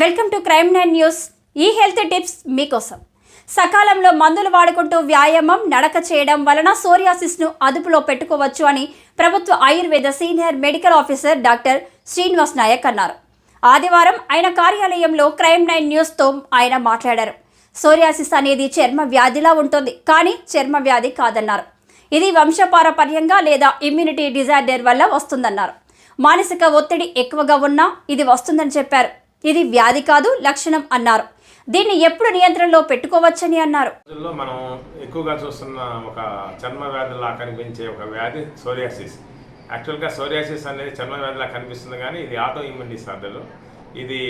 Welcome to crime nine news. ఈ health tips మీకోసం. సకాలంలో మందులు వాడుకుంటూ వ్యాయామం నడక చేయడం వలన సోరియాసిస్ను అదుపులో పెట్టుకోవచ్చు అని ప్రభుత్వ Ayurveda senior medical officer doctor Srinivas Nayak అన్నారు. ఆదివారం ఆయన కార్యాలయంలో క్రైమ్ నైన్ న్యూస్తో ఆయన మాట్లాడారు. సోరియాసిస్ అనేది చర్మ వ్యాధిలా ఉంటుంది కానీ చర్మ వ్యాధి కాదన్నారు. ఇది వంశపారపర్యంగా లేదా ఇమ్యూనిటీ డిజార్డర్ వల్ల వస్తుందన్నారు. మానసిక ఒత్తిడి ఎక్కువగా ఉన్నా ఇది వస్తుందని చెప్పారు. ఇది వ్యాధి కాదు లక్షణం అన్నారు. దీన్ని ఎప్పుడు నియంత్రణలో పెట్టుకోవచ్చని అన్నారు. మనం ఎక్కువగా చూస్తున్న ఒక చర్మ వ్యాధిలా కనిపించే ఒక వ్యాధి సోరియాసిస్. యాక్చువల్గా సోరియాసిస్ అనేది చర్మ వ్యాధిలా కనిపిస్తుంది కానీ ఇది ఆటో ఇమ్యూన్ డిసార్డర్. ఇది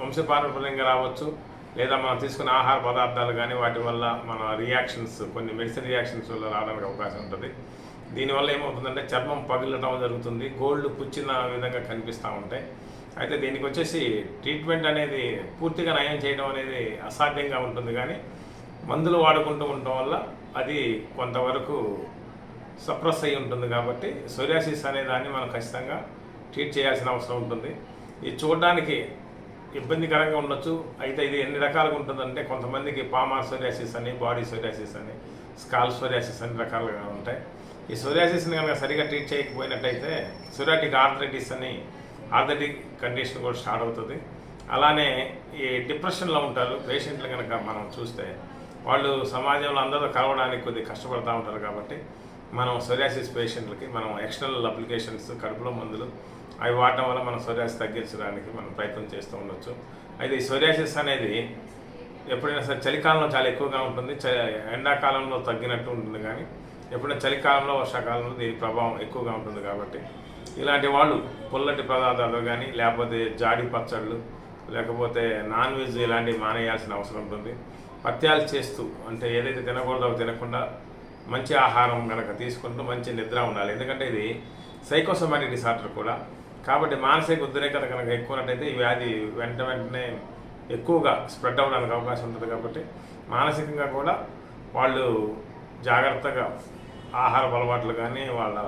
వంశపారంపర్యంగా రావచ్చు లేదా మనం తీసుకున్న ఆహార పదార్థాలు కానీ వాటి వల్ల మన రియాక్షన్స్ కొన్ని మెడిసిన్ రియాక్షన్స్ వల్ల రావడానికి అవకాశం ఉంటుంది. దీనివల్ల ఏమవుతుందంటే చర్మం పగిలటం జరుగుతుంది గోల్డ్ పుచ్చిన విధంగా కనిపిస్తూ ఉంటాయి. అయితే దీనికి వచ్చేసి ట్రీట్మెంట్ అనేది పూర్తిగా నయం చేయడం అనేది అసాధ్యంగా ఉంటుంది కానీ మందులు వాడుకుంటూ ఉండటం వల్ల అది కొంతవరకు సప్రెస్ అయి ఉంటుంది కాబట్టి సోరియాసిస్ అనే దాన్ని మనం ఖచ్చితంగా ట్రీట్ చేయాల్సిన అవసరం ఉంటుంది. ఇది చూడడానికి ఇబ్బందికరంగా ఉండొచ్చు. అయితే ఇది ఎన్ని రకాలుగా ఉంటుందంటే కొంతమందికి పామా సోరియాసిస్ అని బాడీ సోరియాసిస్ అని స్కాల్ సోరియాసిస్ అని రకాలుగా ఉంటాయి. ఈ సోరియాసిస్ని కనుక సరిగా ట్రీట్ చేయకపోయినట్టయితే సోరియాటిక్ ఆర్థరైటిస్ అని ఆర్థరైటిక్ కండిషన్ కూడా స్టార్ట్ అవుతుంది. అలానే ఈ డిప్రెషన్లో ఉంటారు. పేషెంట్లు కనుక మనం చూస్తే వాళ్ళు సమాజంలో అందరూ కలవడానికి కొద్దిగా కష్టపడుతూ ఉంటారు కాబట్టి మనం సోరియాసిస్ పేషెంట్లకి మనం ఎక్స్టర్నల్ అప్లికేషన్స్ కడుపులో మందులు అవి వాడటం వల్ల మనం సోరియాసిస్ తగ్గించడానికి మనం ప్రయత్నం చేస్తూ ఉండొచ్చు. అయితే ఈ సోరియాసిస్ అనేది ఎప్పుడైనా సరే చలికాలంలో చాలా ఎక్కువగా ఉంటుంది. చ ఎండాకాలంలో తగ్గినట్టు ఉంటుంది కానీ ఎప్పుడైనా చలికాలంలో వర్షాకాలంలో దీని ప్రభావం ఎక్కువగా ఉంటుంది కాబట్టి ఇలాంటి వాళ్ళు పుల్లటి పదార్థాలు కానీ లేకపోతే జాడి పచ్చళ్ళు లేకపోతే నాన్ వెజ్ ఇలాంటివి మానేయాల్సిన అవసరం ఉంటుంది. పత్యాలు చేస్తూ అంటే ఏదైతే తినకూడదో తినకుండా మంచి ఆహారం కనుక తీసుకుంటూ మంచి నిద్ర ఉండాలి. ఎందుకంటే ఇది సైకోసమాటిక్ డిసార్డర్ కూడా. కాబట్టి మానసిక ఉద్రేకత కనుక ఎక్కువనట్టయితే ఈ వ్యాధి వెంట వెంటనే ఎక్కువగా స్ప్రెడ్ అవ్వడానికి అవకాశం ఉంటుంది కాబట్టి మానసికంగా కూడా వాళ్ళు జాగ్రత్తగా ఆహార అలవాట్లు కానీ వాళ్ళ